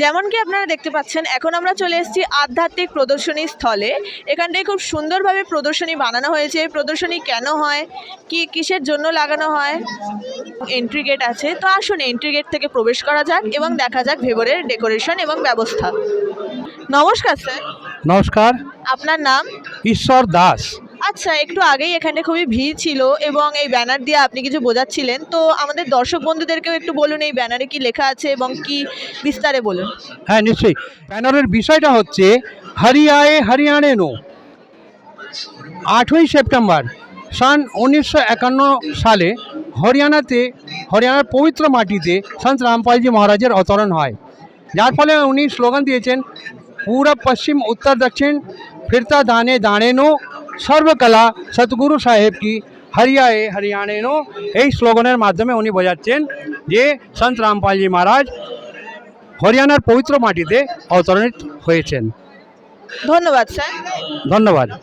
যেমন কি আপনারা দেখতে পাচ্ছেন এখন আমরা চলে এসেছি আধ্যাত্মিক প্রদর্শনী স্থলে। এখানটায় খুব সুন্দরভাবে প্রদর্শনী বানানো হয়েছে। প্রদর্শনী কেন হয়? কি কিসের জন্য লাগানো হয়? এন্ট্রি গেট আছে। তো আসুন এন্ট্রি গেট থেকে প্রবেশ করা যাক এবং দেখা যাক ভেতরের ডেকোরেশন এবং ব্যবস্থা। নমস্কার স্যার নমস্কার। আপনার নাম? ঈশ্বর দাস। আচ্ছা একটু আগেই এখানে খুবই ভিড় ছিল এবং এই ব্যানার দিয়ে আপনি কিছু বোঝাচ্ছিলেন। তো আমাদের দর্শক বন্ধুদেরকেও একটু বলুন, এই ব্যানারে কি লেখা আছে এবং কি বিস্তারে বলুন? হ্যাঁ নিশ্চয়ই। ব্যানারের বিষয়টা হচ্ছে, হরিয়ায়ে হরিয়াণে নো। আটই সেপ্টেম্বর সন উনিশশো সালে হরিয়ানাতে, হরিয়ানার পবিত্র মাটিতে সন্ত রামপালজি মহারাজের অবতরণ হয়। যার ফলে উনি স্লোগান দিয়েছেন পূরব পশ্চিম, উত্তর দক্ষিণ, ফিরতা দানে দানে নো। সর্বকলা সতগুরু সাহেব কি? হরিয়ায়ে হরিয়াণে নো এই স্লোগানের মাধ্যমে উনি বোঝাচ্ছেন যে সন্ত রামপালজি মহারাজ হরিয়ানার পবিত্র মাটিতে অবতরণিত হয়েছেন। ধন্যবাদ স্যার। ধন্যবাদ।